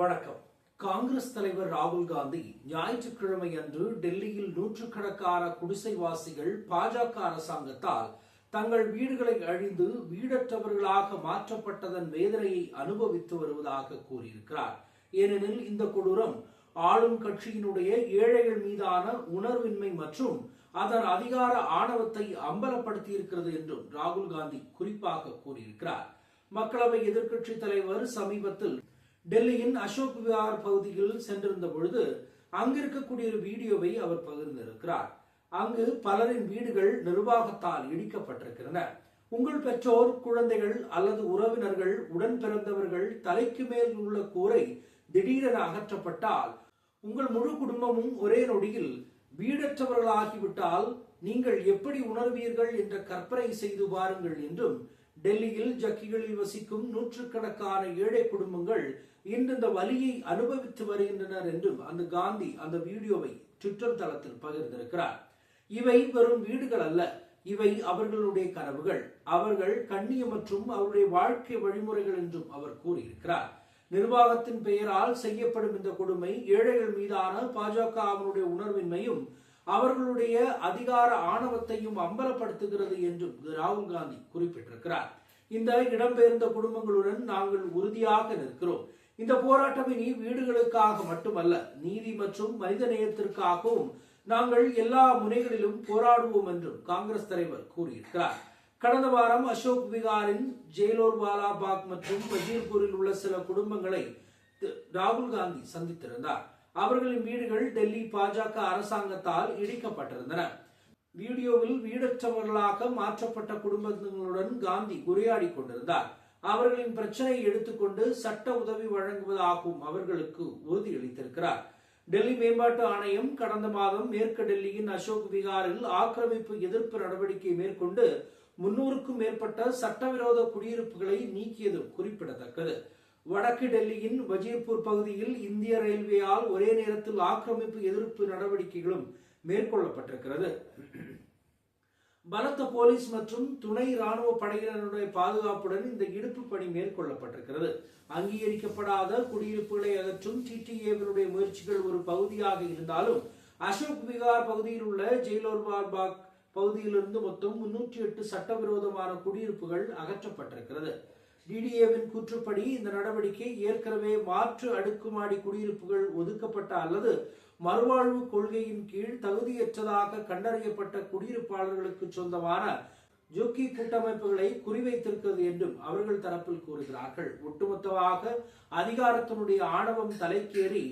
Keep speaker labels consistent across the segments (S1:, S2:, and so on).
S1: வணக்கம். காங்கிரஸ் தலைவர் ராகுல் காந்தி ஞாயிற்றுக்கிழமை அன்று டெல்லியில் நூற்றுக்கணக்கான குடிசைவாசிகள் பாஜக அரசாங்கத்தால் தங்கள் வீடுகளை அழிந்து வீடற்றவர்களாக மாற்றப்பட்டதன் வேதனையை அனுபவித்து வருவதாக கூறியிருக்கிறார். ஏனெனில் இந்த கொடூரம் ஆளும் கட்சியினுடைய ஏழைகள் மீதான உணர்வின்மை மற்றும் அதன் அதிகார ஆணவத்தை அம்பலப்படுத்தியிருக்கிறது என்றும் ராகுல் காந்தி குறிப்பாக கூறியிருக்கிறார். மக்களவை எதிர்க்கட்சி தலைவர் சமீபத்தில் டெல்லியின் அசோக் விஹார் பகுதியில் சென்றிருந்த பொழுது அங்கிருக்கக்கூடிய ஒரு வீடியோவை அவர் பகிர்ந்திருக்கிறார். அங்கு பலரின் வீடுகள் நிர்வாகத்தால் இடிக்கப்பட்டிருக்கின்றன. உங்கள் பெற்றோர் குழந்தைகள் அல்லது உறவினர்கள் உடன் பிறந்தவர்கள் தலைக்கு மேல் உள்ள கூரை திடீரென அகற்றப்பட்டால் உங்கள் முழு குடும்பமும் ஒரே நொடியில் வீடற்றவர்களாகிவிட்டால் நீங்கள் எப்படி உணர்வீர்கள் என்ற கற்பனை செய்து பாருங்கள் என்றும் டெல்லியில் ஜக்கிகளில் வசிக்கும் நூற்றுக்கணக்கான ஏழை குடும்பங்கள் இன்று இந்த வலியை அனுபவித்து வருகின்றனர் என்றும் அந்த காந்தி அந்த வீடியோவை ட்விட்டர் தளத்தில் பகிர்ந்திருக்கிறார். இவை வெறும் வீடுகள் அல்ல இவை அவர்களுடைய கனவுகள். அவர்கள் கண்ணிய மற்றும் அவருடைய வாழ்க்கை வழிமுறைகள் என்றும் அவர் கூறியிருக்கிறார். நிர்வாகத்தின் பெயரால் செய்யப்படும் இந்த கொடுமை ஏழைகள் மீதான பாஜக அவனுடைய உணர்வின்மையும் அவர்களுடைய அதிகார ஆணவத்தையும் அம்பலப்படுத்துகிறது என்றும் ராகுல் காந்தி குறிப்பிட்டிருக்கிறார். இந்த இடம்பெயர்ந்த குடும்பங்களுடன் நாங்கள் உறுதியாக நிற்கிறோம். இந்த போராட்டம் இனி வீடுகளுக்காக மட்டுமல்ல நீதி மற்றும் மனித நேயத்திற்காகவும் நாங்கள் எல்லா முனைகளிலும் போராடுவோம் என்றும் காங்கிரஸ் தலைவர் கூறியிருக்கிறார். கடந்த வாரம் அசோக் விகாரின் ஜெயலோர்வாலா பாக் மற்றும் பஜீர்பூரில் உள்ள சில குடும்பங்களை ராகுல் காந்தி சந்தித்திருந்தார். அவர்களின் வீடுகள் டெல்லி பாஜக அரசாங்கத்தால் இடிக்கப்பட்டிருந்தன. வீடியோவில் வீடற்றவர்களாக மாற்றப்பட்ட குடும்பங்களுடன் காந்தி உரையாடி கொண்டிருந்தார். அவர்களின் பிரச்சனையை எடுத்துக்கொண்டு சட்ட உதவி வழங்குவதாகவும் அவர்களுக்கு உறுதியளித்திருக்கிறார். டெல்லி மேம்பாட்டு ஆணையம் கடந்த மாதம் மேற்கு டெல்லியின் அசோக் விகாரில் ஆக்கிரமிப்பு எதிர்ப்பு நடவடிக்கை மேற்கொண்டு முன்னூறுக்கும் மேற்பட்ட சட்டவிரோத குடியிருப்புகளை நீக்கியது குறிப்பிடத்தக்கது. வடக்கு டெல்லியின் வஜீர்பூர் பகுதியில் இந்திய ரயில்வேயால் ஒரே நேரத்தில் ஆக்கிரமிப்பு எதிர்ப்பு நடவடிக்கைகளும் மேற்கொள்ளப்பட்டிருக்கிறது. பலத்த போலீஸ் மற்றும் துணை ராணுவ படையினருடைய பாதுகாப்புடன் இந்த இடுப்பு பணி மேற்கொள்ளப்பட்டிருக்கிறது. அங்கீகரிக்கப்படாத குடியிருப்புகளை அகற்றும் டிடிஏவினுடைய முயற்சிகள் ஒரு பகுதியாக இருந்தாலும் அசோக் விகார் பகுதியில் உள்ள ஜெயிலோர்பார் பாக் பகுதியிலிருந்து மொத்தம் முன்னூற்றி எட்டு சட்டவிரோதமான குடியிருப்புகள் அகற்றப்பட்டிருக்கிறது. டிடிஏவின் கூற்றுப்படி இந்த நடவடிக்கை ஏற்கனவே மாற்று அடுக்குமாடி குடியிருப்புகள் ஒதுக்கப்பட்ட அல்லது மறுவாழ்வு கொள்கையின் கீழ் தகுதியற்றதாக கண்டறியப்பட்ட குடியிருப்பாளர்களுக்கு சொந்தமான ஜோக்கி கூட்டமைப்புகளை குறிவைத்திருக்கிறது என்றும் அவர்கள் தரப்பில் கூறுகிறார்கள். ஒட்டுமொத்தமாக அதிகாரத்தினுடைய ஆணவம் தலைக்கேறி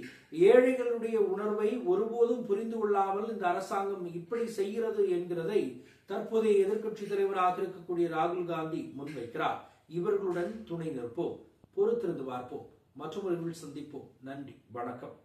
S1: ஏழைகளுடைய உணர்வை ஒருபோதும் புரிந்து கொள்ளாமல் இந்த அரசாங்கம் இப்படி செய்கிறது என்கிறதை தற்போதைய எதிர்க்கட்சி தலைவராக இருக்கக்கூடிய ராகுல் காந்தி முன்வைக்கிறார். இவர்களுடன் துணை நிற்போம். பொறுத்திருந்து பார்ப்போம். மற்றொரு சந்திப்போம். நன்றி. வணக்கம்.